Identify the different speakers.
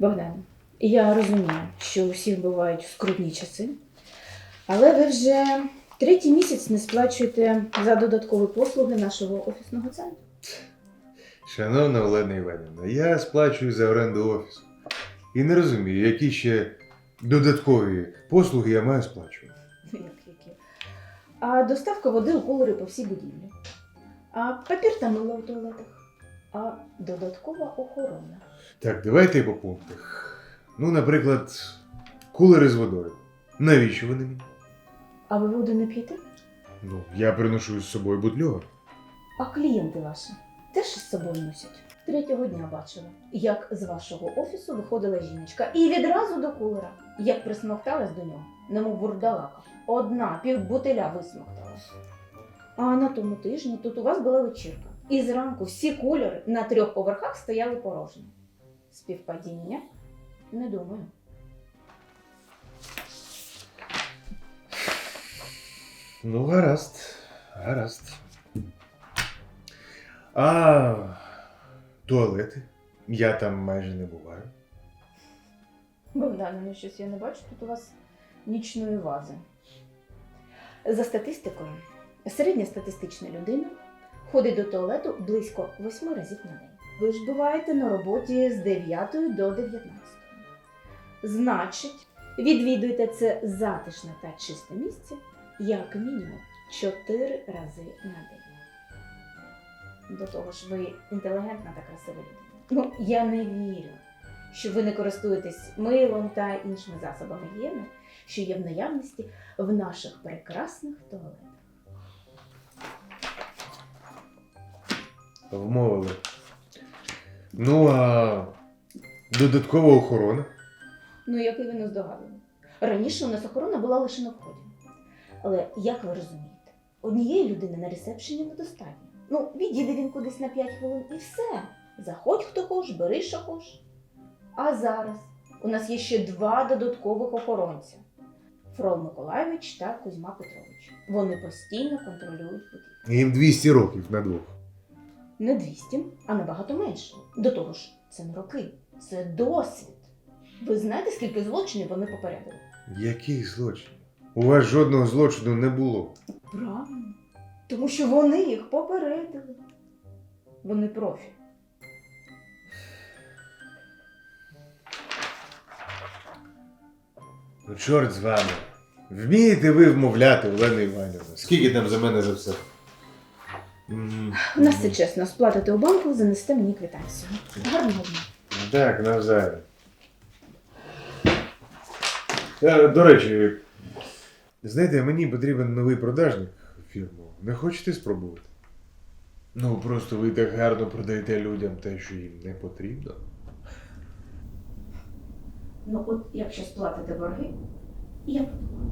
Speaker 1: Богдан, я розумію, що у всіх бувають скрутні часи, але ви вже третій місяць не сплачуєте за додаткові послуги нашого офісного центру.
Speaker 2: Шановна Олена Іванівна, я сплачую за оренду офісу. І не розумію, які ще додаткові послуги я маю сплачувати.
Speaker 1: Як які? А доставка води у кулери по всій будівлі. А папір та мило у туалетах. А додаткова охорона.
Speaker 2: Так, давайте по пунктах. Ну, наприклад, кулери з водою. Навіщо вони мені?
Speaker 1: А ви воду не п'єте?
Speaker 2: Ну, я приношу з собою бутльор.
Speaker 1: А клієнти ваші теж з собою носять. Третього дня бачила, як з вашого офісу виходила жіночка і відразу до кулера, як присмокталась до нього, немов бурдалака. Одна півбутиля висмоктала. А на тому тижні тут у вас була вечірка. І зранку всі кулери на трьох поверхах стояли порожні. Співпадіння? Не думаю.
Speaker 2: Ну, гаразд. Гаразд. А туалети? Я там майже не буваю.
Speaker 1: Богдане, ну щось я не бачу тут у вас нічної вази. За статистикою, середньостатистична людина ходить до туалету близько 8 разів на день. Ви ж буваєте на роботі з 9 до 19. Значить, відвідуєте це затишне та чисте місце як мінімум 4 рази на день. До того ж, ви інтелігентна та красива людина. Ну, я не вірю що ви не користуєтесь милом та іншими засобами гігієни, що є в наявності в наших прекрасних туалетах.
Speaker 2: Вмовили. Ну, а додаткова охорона.
Speaker 1: Ну, як і ви не здогадували. Раніше у нас охорона була лише на вході. Але як ви розумієте, однієї людини на ресепшені недостатньо. Ну, відійде він кудись на 5 хвилин і все. Заходь хто хоч, бери що хоч. А зараз у нас є ще два додаткових охоронця: Фрол Миколайович та Кузьма Петрович. Вони постійно контролюють будівлю.
Speaker 2: Їм 200 років на двох.
Speaker 1: Не 200, а набагато менше. До того ж, це не роки, це досвід. Ви знаєте, скільки злочинів вони попередили?
Speaker 2: Який злочин? У вас жодного злочину не було.
Speaker 1: Правильно. Тому що вони їх попередили. Вони профі.
Speaker 2: Ну, чорт з вами. Вмієте ви вмовляти, Олена Іванівна? Скільки там за мене за все?
Speaker 1: У нас це чесно, сплатите у банку, занесете мені квитанцію. Гарного дня.
Speaker 2: Так, навзаєм. Е, До речі, знаєте, мені потрібен новий продажник фірму. Не хочете спробувати? Ну, просто ви так гарно продаєте людям те, що їм не потрібно.
Speaker 1: Ну, от якщо сплатите борги, я подумаю.